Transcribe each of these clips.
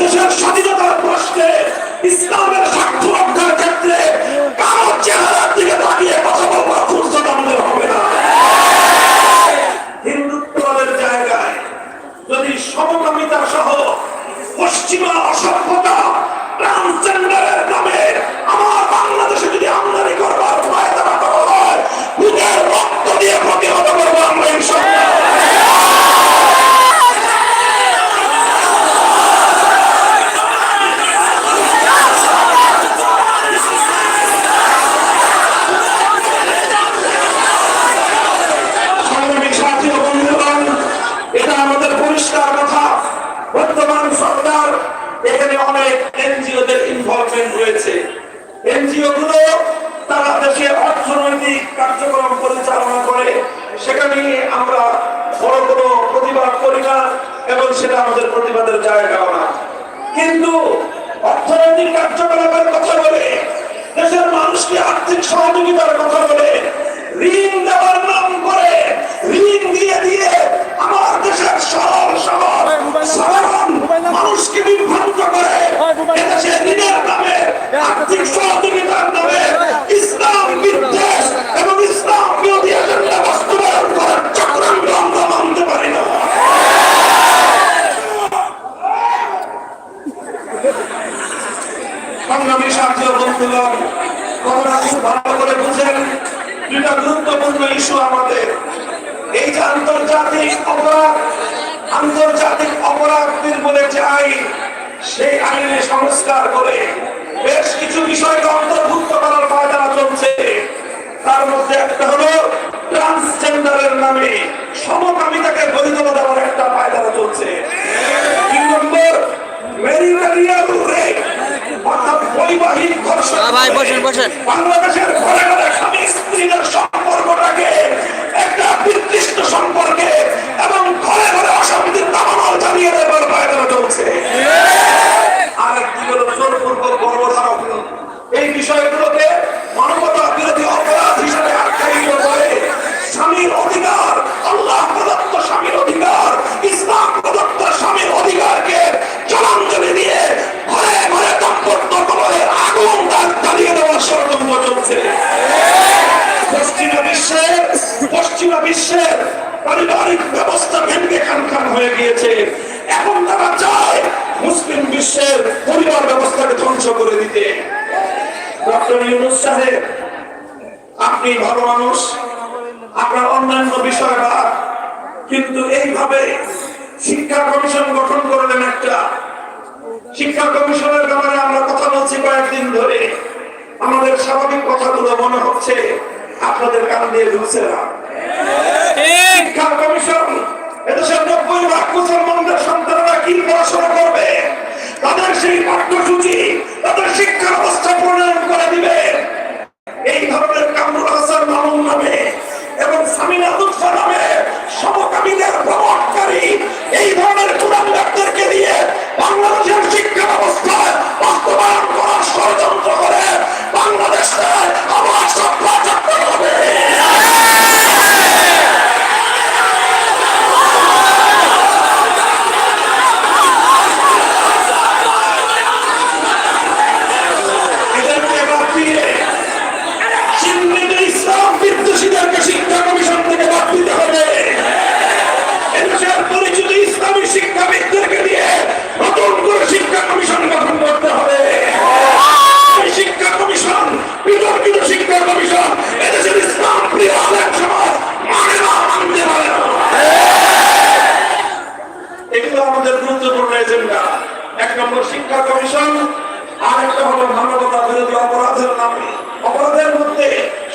দেশের স্বাধীনতার প্রশ্নে ইসলামের স্বার্থ রক্ষার ক্ষেত্রে কারও চেহারার দিকে তাকিয়ে কথা বলবার ফুরসত আমাদের হবে না। হিন্দুত্বের জায়গায় যদি সমকামিতা সহ পশ্চিমা অসভ্যতা রয়েছে এনজিও গুলো তারা দেশের অর্থনৈতিক কার্যক্রম পরিচালনা করে। সেখানে আমরা বড় কোনো প্রতিবাদ করি না এবং সেটা আমাদের প্রতিবাদের জায়গাও না। কিন্তু অর্থনৈতিক কার্যকলাপের কথা বলে, দেশের মানুষকে আর্থিক সহযোগিতার কথা বলে, ঋণ দেওয়ার নাম করে, ঋণ দিয়ে দিয়ে আমার দেশের সরল সরল সাধারণ মানুষকে বিভ্রান্ত করে নামে আর্থিক সহযোগিতার নামে ইসলাম বিদ্বেষ এবং ইসলাম বিরোধী এজেন্ডা বাস্তবায়ন করার চক্রান্ত আমরা মানতে পারি না সংগ্রামী সাথী ও বন্ধুগণ কথাটা খুব ভালো করে বুঝেন দুটা গুরুত্বপূর্ণ ইস্যু আমাদের এই যে আন্তর্জাতিক অপরাধ আন্তর্জাতিক অপরাধ বলে যে আইন সেই আইনে সংস্কার করে বেশ কিছু বিষয়কে অন্তর্ভুক্ত করার পায়তারা চলছে। তার মধ্যে একটা হলো ট্রান্সজেন্ডারের নামে সমকামিতাকে বৈধতা দেওয়ার একটা পায়তারা চলছে। তিন নম্বর হ্যাঁ। বাংলাদেশের ঘরে ঘরে স্বামী স্ত্রীদের বিষয়গুলোকে মানবতা বিরোধী অপরাধ হিসেবে আখ্যায়িত করে স্বামীর অধিকার, আল্লাহ প্রদত্ত স্বামীর অধিকার, ইসলাম প্রদত্ত স্বামীর অধিকারকে জলাঞ্জলি দিয়ে ঘরে ঘরে দাম্পত্য আগুন দেওয়ার চলছে। পশ্চিমা বিশ্বের পশ্চিমা বিশ্বের পারিবারিক ব্যবস্থা ভেঙে খান হয়ে গিয়েছে। এখন তারা চায় মুসলিম বিশ্বের পরিবার ব্যবস্থাকে ধ্বংস করে দিতে। ডক্টর আপনি ভালো মানুষ, আপনার অন্যান্য বিষয়টা কিন্তু এইভাবে শিক্ষা কমিশন গঠন করলেন একটা। শিক্ষা কমিশনের ব্যাপারে আমরা কথা বলছি কয়েকদিন ধরে। আমাদের স্বাভাবিক কথাগুলো মনে হচ্ছে, আপনাদের কান দিয়ে ঢুকছে না। শিক্ষা কমিশন এদেশের নব্বই ভাগ মুসলমানদের সন্তানরা কি পড়াশোনা করবে? তাদের সেই পাঠ্যসূচি তাদের শিক্ষা ব্যবস্থা প্রণয়ন করে দিবে। এই ধরনের কামরুল হাসান মামুন নামে এবং স্বামী লুৎফা নামে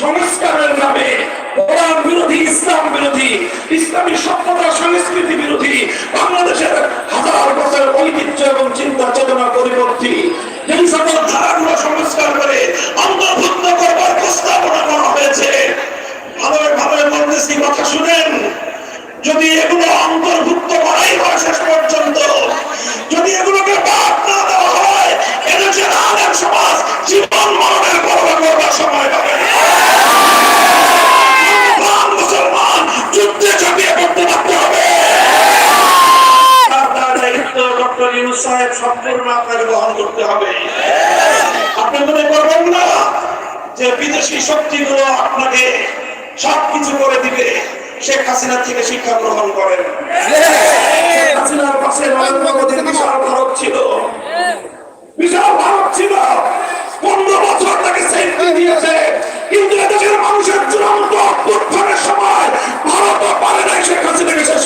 সংস্কারের নামে বিরোধী, ইসলাম বিরোধী, ইসলামী সভ্যতা, সংস্কৃতি বিরোধী, বাংলাদেশের হাজার ঐতিহ্য এবং চিন্তা চেতনা পরিবর্তী। ধারাগুলো সংস্কার করে, অন্তর্ভুক্ত ভালো ভালো বলতেছি, কথা শুনেন। যদি এগুলো অন্তর্ভুক্ত করাই হয় শেষ পর্যন্ত, যদি এগুলোকে বাদ না দেওয়া হয় এদেশের আলেম সমাজ, জীবন মরণের পরোয়া করবার সময় পাবে মুসলমান যুদ্ধে ঝাঁপিয়ে পড়তে সম্পূর্ণ আপনাকে গ্রহণ করতে হবে। আপনি মনে করবেন না যে বিদেশি শক্তিগুলো আপনাকে সবকিছু করে দিবে। শেখ হাসিনা থেকে শিক্ষা গ্রহণ করেন। হাসিনার পাশে নরেন্দ্র মোদীর বিশাল ভারত ছিল। বিশাল ভারত ছিল। পনেরো বছর তাকে সেফটি দিয়েছে। কিন্তু এদেশের মানুষের চূড়ান্ত উত্থানের সময় ভারত পারে নাই শেখ হাসিনাকে শেষ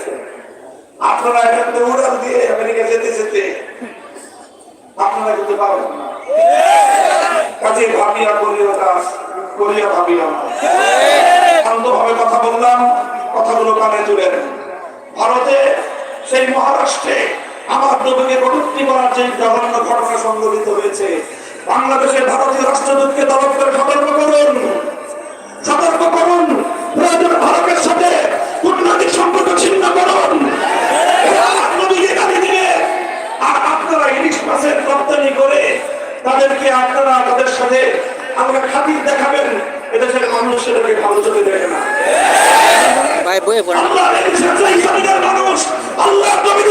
গেছে। আপনারা এখান থেকে উড়াল দিয়ে আমেরিকা যেতে যেতে আপনারা পারবেন না। কাজে ভাবিয়া করিয়া কথা বললাম, কথাগুলো কানে ভারতে সেই মহারাষ্ট্রে আমার নবীকে কটূক্তি করার যে জঘন্য ঘটনা সংঘটিত হয়েছে, বাংলাদেশের ভারতীয় রাষ্ট্রদূতকে তলব করে সতর্ক করুন প্রয়োজন ভারতের সাথে কূটনৈতিক সম্পর্ক ছিন্ন করুন এরা আমার নবীকে গালি দিবে আর আপনারা ইলিশ মাছের রপ্তানি করে তাদেরকে আপনারা তাদের সাথে আমরা খাতির দেখাবেন এদেশের মানুষ সেটাকে চোখে দেখে না। ভাই বইয়ে পড়েন আল্লাহ এদেশের যে ইসলামীদের মানুষ আল্লাহ নবীর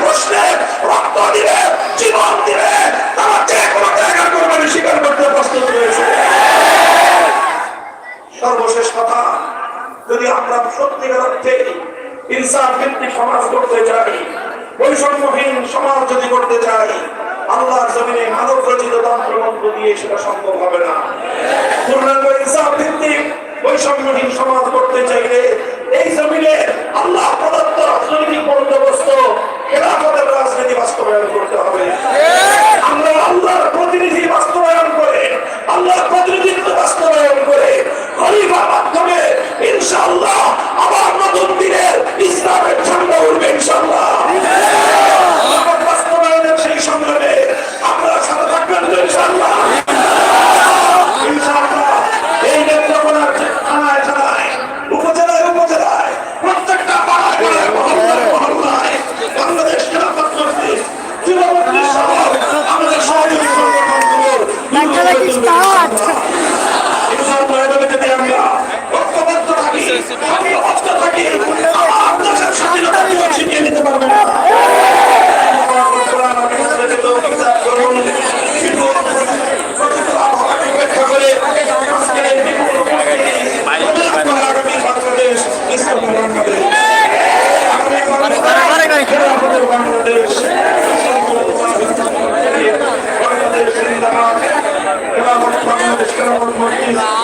প্রশ্নে রক্ত দিবে জীবন দিবে তারা যে কোনো জায়গা কোরবানি স্বীকার করতে প্রস্তুত রয়েছে। সর্বশেষ কথা যদি আমরা সত্যিকার অর্থে ইনসাফ ভিত্তিক সমাজ করতে চাই বৈষম্যহীন সমাজ যদি করতে চাই আল্লাহর জমিনে মানব রচিত তন্ত্রমন্ত্র দিয়ে সেটা সম্ভব হবে না। পূর্ণাঙ্গ ইনসাফ ভিত্তিক বৈষম্যহীন সমাজ করতে চাইলে এই জমিনে আল্লাহ প্রদত্ত রাজনৈতিক বন্দোবস্ত, খেলাফতের রাজনীতি বাস্তবায়ন করতে হবে। আমরা আল্লাহর প্রতিনিধি বাস্তবায়ন Wow.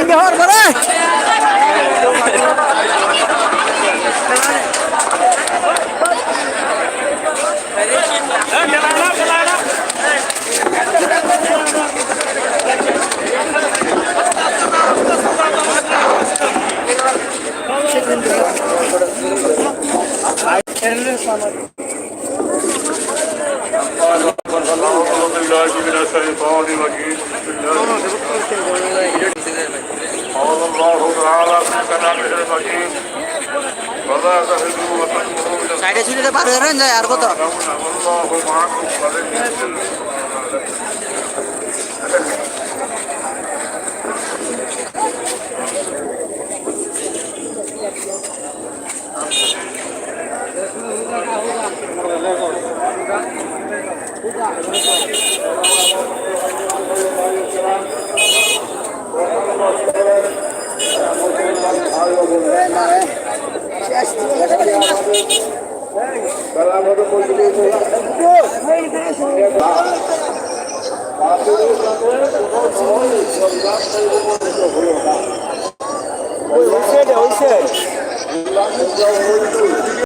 आएँगे और बड़े الحمد لله من الشيطان الرجيم পার হয়ে আর কত?